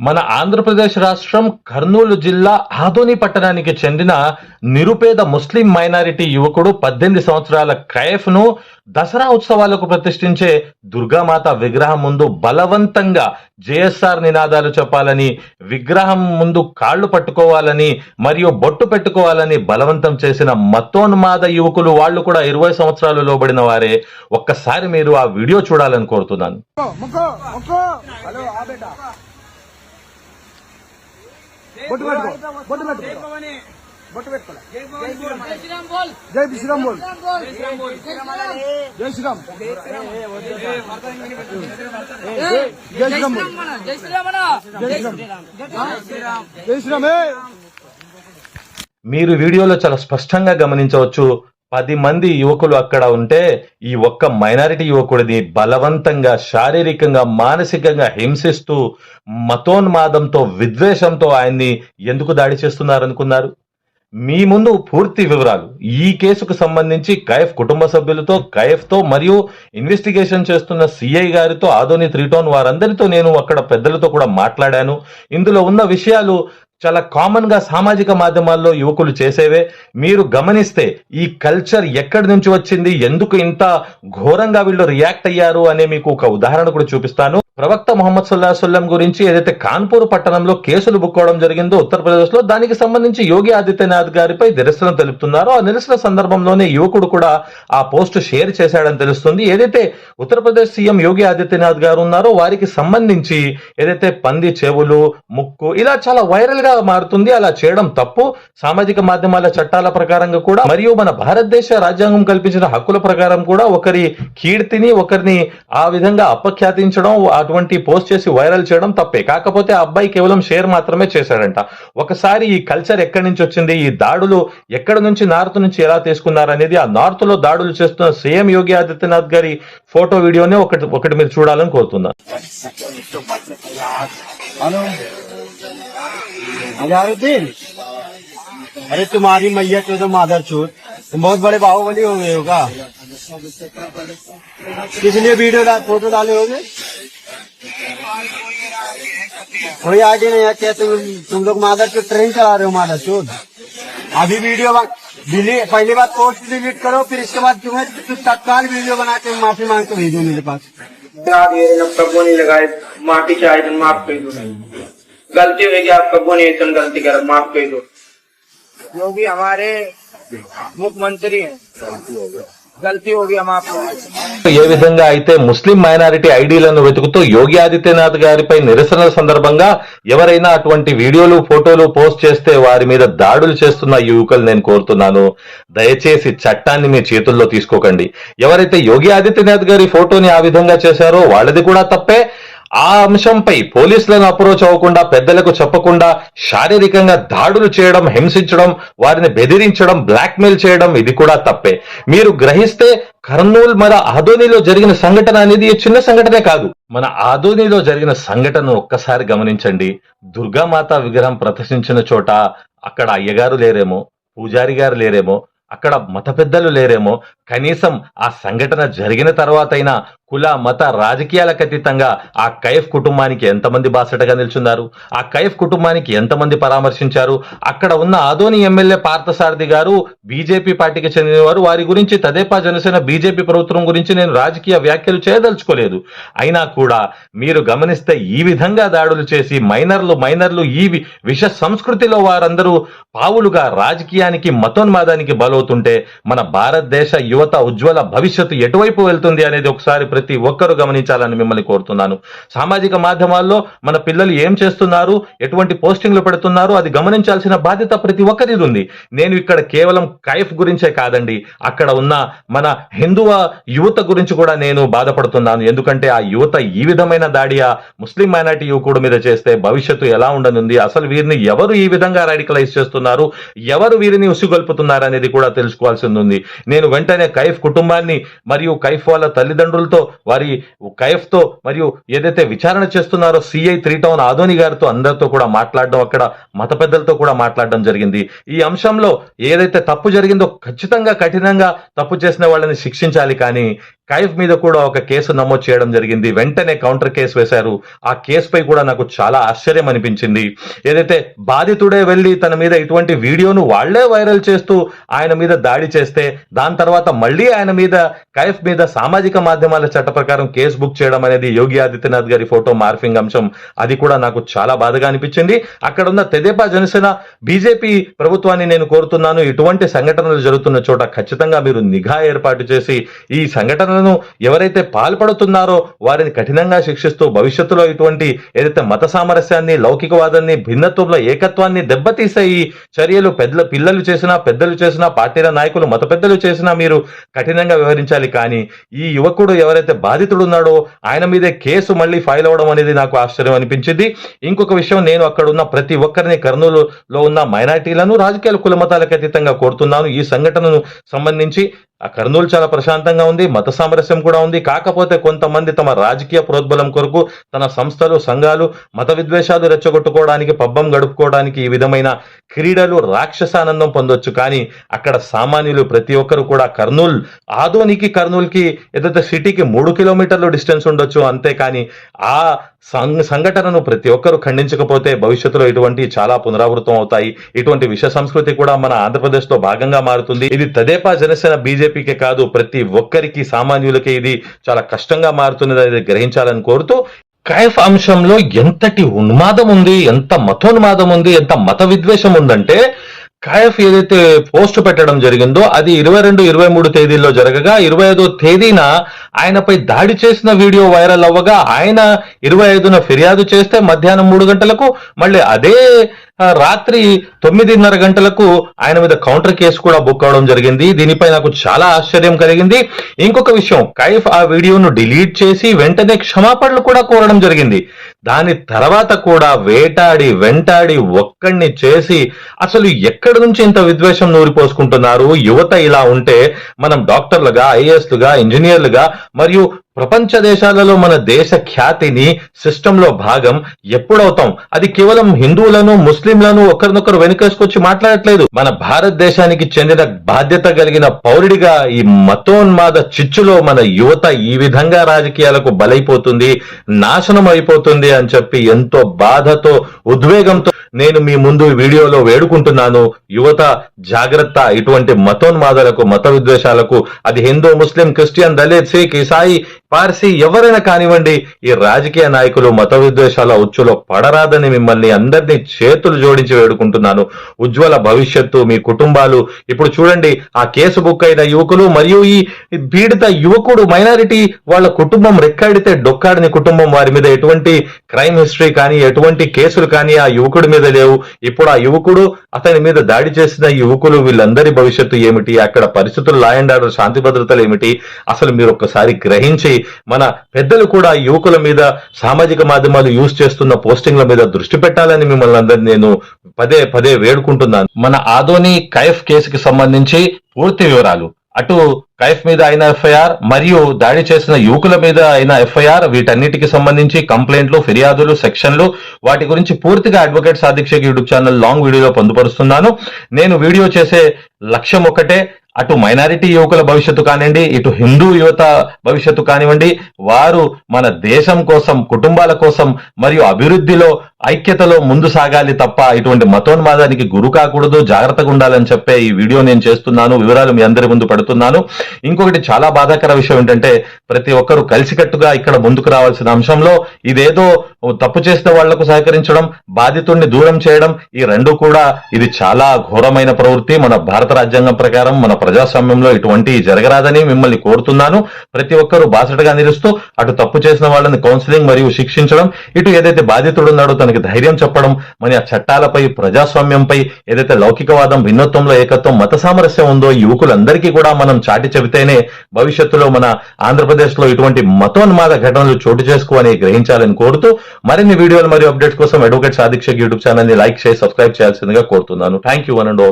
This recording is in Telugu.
మన ఆంధ్రప్రదేశ్ రాష్ట్రం కర్నూలు జిల్లా ఆదోని పట్టణానికి చెందిన నిరుపేద ముస్లిం మైనారిటీ యువకుడు పద్దెనిమిది సంవత్సరాల కైఫ్ను దసరా ఉత్సవాలకు ప్రతిష్ఠించే దుర్గామాత విగ్రహం ముందు బలవంతంగా జేఎస్ఆర్ నినాదాలు చెప్పాలని విగ్రహం ముందు కాళ్ళు పట్టుకోవాలని మరియు బొట్టు పెట్టుకోవాలని బలవంతం చేసిన మతోన్మాద యువకులు వాళ్ళు కూడా ఇరవై సంవత్సరాలు లోబడిన వారే. ఒక్కసారి మీరు ఆ వీడియో చూడాలని కోరుతున్నాను ముక్కో ముక్కో హలో ఆ బిడ్డ బొట్టు పెట్టుకో బొట్టు పెట్టుకో బొట్టు పెట్టుకోలే జై శ్రీరామ్ బోల్ జై శ్రీరామ్ బోల్ జై శ్రీరామ్ జై శ్రీరామ్ జై శ్రీరామ్ మీరు వీడియోలో చాలా స్పష్టంగా గమనించవచ్చు పది మంది యువకులు అక్కడ ఉంటే ఈ ఒక్క మైనారిటీ యువకుడిని బలవంతంగా శారీరకంగా మానసికంగా హింసిస్తూ మతోన్మాదంతో విద్వేషంతో ఆయన్ని ఎందుకు దాడి చేస్తున్నారనుకున్నారు? మీ ముందు పూర్తి వివరాలు. ఈ కేసుకు సంబంధించి కైఫ్ కుటుంబ సభ్యులతో కైఫ్తో మరియు ఇన్వెస్టిగేషన్ చేస్తున్న సిఐ గారితో ఆదోని త్రిటోన్ వారందరితో నేను అక్కడ పెద్దలతో కూడా మాట్లాడాను. ఇందులో ఉన్న విషయాలు చాలా కామన్గా సామాజిక మాధ్యమాల్లో యువకులు చేసేవే. మీరు గమనిస్తే ఈ కల్చర్ ఎక్కడి నుంచి వచ్చింది? ఎందుకు ఇంత ఘోరంగా వీళ్ళు రియాక్ట్ అయ్యారు? అనే మీకు ఒక ఉదాహరణ కూడా చూపిస్తాను. ప్రవక్త మొహమ్మద్ సుల్లా సల్లం గురించి ఏదైతే కాన్పూర్ పట్టణంలో కేసులు బుక్కోవడం జరిగిందో ఉత్తరప్రదేశ్లో దానికి సంబంధించి యోగి ఆదిత్యనాథ్ గారిపై నిరసన తెలుపుతున్నారు. ఆ నిరసన సందర్భంలోనే యువకుడు కూడా ఆ పోస్ట్ షేర్ చేశాడని తెలుస్తుంది. ఏదైతే ఉత్తరప్రదేశ్ సీఎం యోగి ఆదిత్యనాథ్ గారు ఉన్నారో వారికి సంబంధించి ఏదైతే పంది చెవులు ముక్కు ఇలా చాలా వైరల్గా మారుతుంది. అలా చేయడం తప్పు. సామాజిక మాధ్యమాల చట్టాల ప్రకారంగా కూడా మరియు మన భారతదేశ రాజ్యాంగం కల్పించిన హక్కుల ప్రకారం కూడా ఒకరి కీర్తిని ఒకరిని ఆ విధంగా అపఖ్యాతించడం అటువంటి పోస్ట్ చేసి వైరల్ చేయడం తప్పే కాకపోతే ఆ అబ్బాయి కేవలం షేర్ మాత్రమే చేశాడంట ఒకసారి ఈ కల్చర్ ఎక్కడి నుంచి వచ్చింది ఈ దాడులు ఎక్కడి నుంచి నార్త్ నుంచి ఎలా తీసుకున్నారు అనేది ఆ నార్త్ లో దాడులు చేస్తున్న సీఎం యోగి ఆదిత్యనాథ్ గారి ఫోటో వీడియోనే ఒకటి ఒకటి మీరు చూడాలని కోరుతున్నాను हेलो अजहरुद्दीन अरे तुम्हारी मैया तो, तो मादर चोट तुम बहुत बड़े बाहुबली हो गए हो का किस लिए वीडियो डाल फोटो डाले होगे कोई आईडी नहीं है क्या तुम लोग मादर चोट ट्रेन चला रहे हो, मादर चोट अभी वीडियो डिलीट पहली बात पोस्ट डिलीट करो, फिर इसके बाद तुम्हें तुम तत्काल वीडियो बना के माफ़ी मांग के भेजो मेरे पास। कब्बो नहीं लगाए, माफ़ी चाहे तो माफ़ कर दो गलती होगी आप कब्बो नहीं तुम गलती कर, माफ़ कर दो। जो भी हमारे मुख्यमंत्री हैं ఏ విధంగా అయితే ముస్లిం మైనారిటీ ఐడీలను వెతుకుతూ యోగి ఆదిత్యనాథ్ గారిపై నిరసనల సందర్భంగా ఎవరైనా అటువంటి వీడియోలు ఫోటోలు పోస్ట్ చేస్తే వారి మీద దాడులు చేస్తున్న యువకులు నేను కోరుతున్నాను. దయచేసి చట్టాన్ని మీ చేతుల్లో తీసుకోకండి. ఎవరైతే యోగి ఆదిత్యనాథ్ గారి ఫోటోని ఆ విధంగా చేశారో వాళ్ళది కూడా తప్పే. ఆ అంశంపై పోలీసులను అప్రోచ్ అవ్వకుండా పెద్దలకు చెప్పకుండా శారీరకంగా దాడులు చేయడం హింసించడం వారిని బెదిరించడం బ్లాక్మెయిల్ చేయడం ఇది కూడా తప్పే. మీరు గ్రహిస్తే కర్నూలు మన ఆధోనిలో జరిగిన సంఘటన అనేది చిన్న సంఘటనే కాదు. మన ఆధోనిలో జరిగిన సంఘటనను ఒక్కసారి గమనించండి. దుర్గామాత విగ్రహం ప్రదర్శించిన చోట అక్కడ అయ్యగారు లేరేమో పూజారి గారు లేరేమో అక్కడ మత పెద్దలు లేరేమో కనీసం ఆ సంఘటన జరిగిన తర్వాతైనా కుల మత రాజకీయాలకు అతీతంగా ఆ కైఫ్ కుటుంబానికి ఎంతమంది బాసటగా నిల్చున్నారు? ఆ కైఫ్ కుటుంబానికి ఎంతమంది పరామర్శించారు? అక్కడ ఉన్న ఆదోని ఎమ్మెల్యే పార్థసారథి గారు బీజేపీ పార్టీకి చెందినవారు. వారి గురించి తదేపా జనసేన బీజేపీ ప్రభుత్వం గురించి నేను రాజకీయ వ్యాఖ్యలు చేయదలుచుకోలేదు. అయినా కూడా మీరు గమనిస్తే ఈ విధంగా దాడులు చేసి మైనర్లు మైనర్లు ఈ విష సంస్కృతిలో వారందరూ పావులుగా రాజకీయానికి మతోన్మాదానికి బలవుతుంటే మన భారతదేశ యువత ఉజ్వల భవిష్యత్తు ఎటువైపు వెళ్తుంది అనేది ఒకసారి ప్రతి ఒక్కరూ గమనించాలని మిమ్మల్ని కోరుతున్నాను. సామాజిక మాధ్యమాల్లో మన పిల్లలు ఏం చేస్తున్నారు ఎటువంటి పోస్టింగ్లు పెడుతున్నారు అది గమనించాల్సిన బాధ్యత ప్రతి ఒక్కరిది ఉంది. నేను ఇక్కడ కేవలం కైఫ్ గురించే కాదండి అక్కడ ఉన్న మన హిందువ యువత గురించి కూడా నేను బాధపడుతున్నాను. ఎందుకంటే ఆ యువత ఈ విధమైన దాడి ముస్లిం మైనార్టీ యువకుడు మీద చేస్తే భవిష్యత్తు ఎలా ఉండనుంది అసలు వీరిని ఎవరు ఈ విధంగా రాడికలైజ్ చేస్తున్నారు ఎవరు వీరిని ఉసిగొల్పుతున్నారు అనేది కూడా తెలుసుకోవాల్సి ఉంది. నేను వెంటనే కైఫ్ కుటుంబాన్ని మరియు కైఫ్ వాళ్ళ తల్లిదండ్రులతో వారి కైఫ్తో మరియు ఏదైతే విచారణ చేస్తున్నారో సిఐ త్రీ టౌన్ ఆదోని గారితో అందరితో కూడా మాట్లాడడం అక్కడ మత పెద్దలతో కూడా మాట్లాడడం జరిగింది. ఈ అంశంలో ఏదైతే తప్పు జరిగిందో ఖచ్చితంగా కఠినంగా తప్పు చేసిన వాళ్ళని శిక్షించాలి కానీ కైఫ్ మీద కూడా ఒక కేసు నమోదు చేయడం జరిగింది. వెంటనే కౌంటర్ కేసు వేశారు. ఆ కేసుపై కూడా నాకు చాలా ఆశ్చర్యం అనిపించింది. ఏదైతే బాధితుడే వెళ్ళి తన మీద ఇటువంటి వీడియోను వాళ్ళే వైరల్ చేస్తూ ఆయన మీద దాడి చేస్తే దాని తర్వాత మళ్ళీ ఆయన మీద కైఫ్ మీద సామాజిక మాధ్యమాల చట్ట ప్రకారం కేసు బుక్ చేయడం అనేది యోగి ఆదిత్యనాథ్ గారి ఫోటో మార్ఫింగ్ అంశం. అది కూడా నాకు చాలా బాధగా అనిపించింది. అక్కడ ఉన్న తెదేపా జనసేన బీజేపీ ప్రభుత్వాన్ని నేను కోరుతున్నాను. ఇటువంటి సంఘటనలు జరుగుతున్న చోట ఖచ్చితంగా మీరు నిఘా ఏర్పాటు చేసి ఈ సంఘటనలను ఎవరైతే పాల్పడుతున్నారో వారిని కఠినంగా శిక్షిస్తూ భవిష్యత్తులో ఇటువంటి ఏదైతే మత సామరస్యాన్ని లౌకికవాదాన్ని భిన్నత్వంలో ఏకత్వాన్ని దెబ్బతీసే ఈ చర్యలు పెద్ద పిల్లలు చేసినా పెద్దలు చేసినా పార్టీల నాయకులు మత పెద్దలు చేసినా మీరు కఠినంగా వ్యవహరించాలి. కానీ ఈ యువకుడు ఎవరైతే బాధితుడు ఉన్నాడో ఆయన మీదే కేసు మళ్ళీ ఫైల్ అవ్వడం అనేది నాకు ఆశ్చర్యం అనిపించింది. ఇంకొక విషయం నేను అక్కడ ఉన్న ప్రతి ఒక్కరిని కర్నూలులో ఉన్న మైనార్టీలను రాజకీయాల కులమతాలకు అతీతంగా కోరుతున్నాను. ఈ సంఘటనను సంబంధించి ఆ కర్నూలు చాలా ప్రశాంతంగా ఉంది. మత సామరస్యం కూడా ఉంది. కాకపోతే కొంతమంది తమ రాజకీయ ప్రోద్బలం కొరకు తన సంస్థలు సంఘాలు మత విద్వేషాలు రెచ్చగొట్టుకోవడానికి పబ్బం గడుపుకోవడానికి ఈ విధమైన క్రీడలు రాక్షసానందం పొందొచ్చు. కానీ అక్కడ సామాన్యులు ప్రతి ఒక్కరు కూడా కర్నూల్ ఆదోనికి కర్నూల్కి ఏదైతే సిటీకి మూడు కిలోమీటర్లు డిస్టెన్స్ ఉండొచ్చు అంతేకాని ఆ సంఘటనను ప్రతి ఒక్కరు ఖండించకపోతే భవిష్యత్తులో ఇటువంటి చాలా పునరావృతం అవుతాయి. ఇటువంటి విష సంస్కృతి కూడా మన ఆంధ్రప్రదేశ్లో భాగంగా మారుతుంది. ఇది తదేపా జనసేన బీజేపీకే కాదు ప్రతి ఒక్కరికి సామాన్యులకి ఇది చాలా కష్టంగా మారుతున్నది అనేది గ్రహించాలని కోరుతూ కైఫ్ అంశంలో ఎంతటి ఉన్మాదం ఉంది ఎంత మతోన్మాదం ఉంది ఎంత మత విద్వేషం ఉందంటే కాయఫ్ ఏదైతే పోస్ట్ పెట్టడం జరిగిందో అది ఇరవై రెండు ఇరవై మూడు తేదీల్లో జరగగా ఇరవై ఐదో తేదీన ఆయనపై దాడి చేసిన వీడియో వైరల్ అవ్వగా ఆయన ఇరవై ఐదున ఫిర్యాదు చేస్తే మధ్యాహ్నం మూడు గంటలకు మళ్ళీ అదే రాత్రి తొమ్మిదిన్నర గంటలకు ఆయన మీద కౌంటర్ కేసు కూడా బుక్ అవడం జరిగింది. దీనిపై నాకు చాలా ఆశ్చర్యం కలిగింది. ఇంకొక విషయం కైఫ్ ఆ వీడియోను డిలీట్ చేసి వెంటనే క్షమాపణలు కూడా కోరడం జరిగింది. దాని తర్వాత కూడా వేటాడి వెంటాడి ఒక్కడిని చేసి అసలు ఎక్కడి నుంచి ఇంత విద్వేషం నూరిపోసుకుంటున్నారు? యువత ఇలా ఉంటే మనం డాక్టర్లుగా ఐఏఎస్లుగా ఇంజనీర్లుగా మరియు ప్రపంచ దేశాలలో మన దేశ ఖ్యాతిని సిస్టంలో భాగం ఎప్పుడవుతాం? అది కేవలం హిందువులను ముస్లింలను ఒకరినొకరు వెనుకేసుకొచ్చి మాట్లాడట్లేదు. మన భారతదేశానికి చెందిన బాధ్యత కలిగిన పౌరుడిగా ఈ మతోన్మాద చిచ్చులో మన యువత ఈ విధంగా రాజకీయాలకు బలైపోతుంది నాశనం అయిపోతుంది అని చెప్పి ఎంతో బాధతో ఉద్వేగంతో నేను మీ ముందు వీడియోలో వేడుకుంటున్నాను. యువత జాగ్రత్త ఇటువంటి మతోన్మాదాలకు మత విద్వేషాలకు అది హిందూ ముస్లిం క్రిస్టియన్ దళిత్ సిక్ ఇసాయి పార్సీ ఎవరైనా కానివ్వండి ఈ రాజకీయ నాయకులు మత విద్వేషాల ఉచ్చులో పడరాదని మిమ్మల్ని అందరినీ చేతులు జోడించి వేడుకుంటున్నాను. ఉజ్వల భవిష్యత్తు మీ కుటుంబాలు. ఇప్పుడు చూడండి ఆ కేసు బుక్ అయిన యువకులు మరియు ఈ పీడిత యువకుడు మైనారిటీ వాళ్ళ కుటుంబం రెక్కాడితే డొక్కాడని కుటుంబం వారి మీద ఎటువంటి క్రైమ్ హిస్టరీ కానీ ఎటువంటి కేసులు కానీ ఆ యువకుడి మీద లేవు. ఇప్పుడు ఆ యువకుడు అతని మీద దాడి చేసిన యువకులు వీళ్ళందరి భవిష్యత్తు ఏమిటి? అక్కడ పరిస్థితులు లా అండ్ ఆర్డర్ శాంతి భద్రతలు ఏమిటి? అసలు మీరు ఒక్కసారి గ్రహించి మన పెద్దలు కూడా యువకుల మీద సామాజిక మాధ్యమాలు యూజ్ చేస్తున్న పోస్టింగ్ల మీద దృష్టి పెట్టాలని మిమ్మల్ని అందరినీ నేను పదే పదే వేడుకుంటున్నాను. మన ఆదోని కైఫ్ కేసుకి సంబంధించి పూర్తి వివరాలు. అటు కైఫ్ మీద అయిన ఎఫ్ఐఆర్ మరియు దాడి చేసిన యువకుల మీద అయిన ఎఫ్ఐఆర్ వీటన్నిటికి సంబంధించి కంప్లైంట్లు ఫిర్యాదులు సెక్షన్లు వాటి గురించి పూర్తిగా అడ్వకేట్ సాధిక్షక్ యూట్యూబ్ ఛానల్ లాంగ్ వీడియోలో పొందుపరుస్తున్నాను. నేను వీడియో చేసే లక్ష్యం ఒకటే అటు మైనారిటీ యువకుల భవిష్యత్తు కానివ్వండి ఇటు హిందూ యువత భవిష్యత్తు కానివ్వండి వారు మన దేశం కోసం కుటుంబాల కోసం మరియు అభివృద్ధిలో ఐక్యతలో ముందు సాగాలి తప్ప ఇటువంటి మతోన్మాదానికి గురు కాకూడదు జాగ్రత్తగా ఉండాలని చెప్పే ఈ వీడియో నేను చేస్తున్నాను. వివరాలు మీ అందరి ముందు పెడుతున్నాను. ఇంకొకటి చాలా బాధాకర విషయం ఏంటంటే ప్రతి ఒక్కరూ కలిసికట్టుగా ఇక్కడ ముందుకు రావాల్సిన అంశంలో ఇదేదో తప్పు చేసిన వాళ్ళకు సహకరించడం బాధితుడిని దూరం చేయడం ఈ రెండు కూడా ఇది చాలా ఘోరమైన ప్రవృత్తి. మన భారత రాజ్యాంగం ప్రకారం మన ప్రజాస్వామ్యంలో ఇటువంటి జరగరాదని మిమ్మల్ని కోరుతున్నాను. ప్రతి ఒక్కరూ బాసటగా నిలుస్తూ అటు తప్పు చేసిన వాళ్ళని కౌన్సిలింగ్ మరియు శిక్షించడం ఇటు ఏదైతే బాధితుడు ఉన్నాడో తనకి ధైర్యం చెప్పడం మరి ఆ చట్టాలపై ప్రజాస్వామ్యంపై ఏదైతే లౌకికవాదం భిన్నత్వంలో ఏకత్వం మత సామరస్యం ఉందో యువకులందరికీ కూడా మనం చాటి చెబితేనే భవిష్యత్తులో మన ఆంధ్రప్రదేశ్లో ఇటువంటి మతోన్మాద ఘటనలు చోటు చేసుకోవని గ్రహించాలని కోరుతూ మరిన్ని వీడియోలు మరియు అప్డేట్స్ కోసం అడ్వకేట్ సాధిక్షక్ యూట్యూబ్ ఛానల్ని లైక్ చేసి సబ్స్క్రైబ్ చేయాల్సిందిగా కోరుతున్నాను. Thank you one and all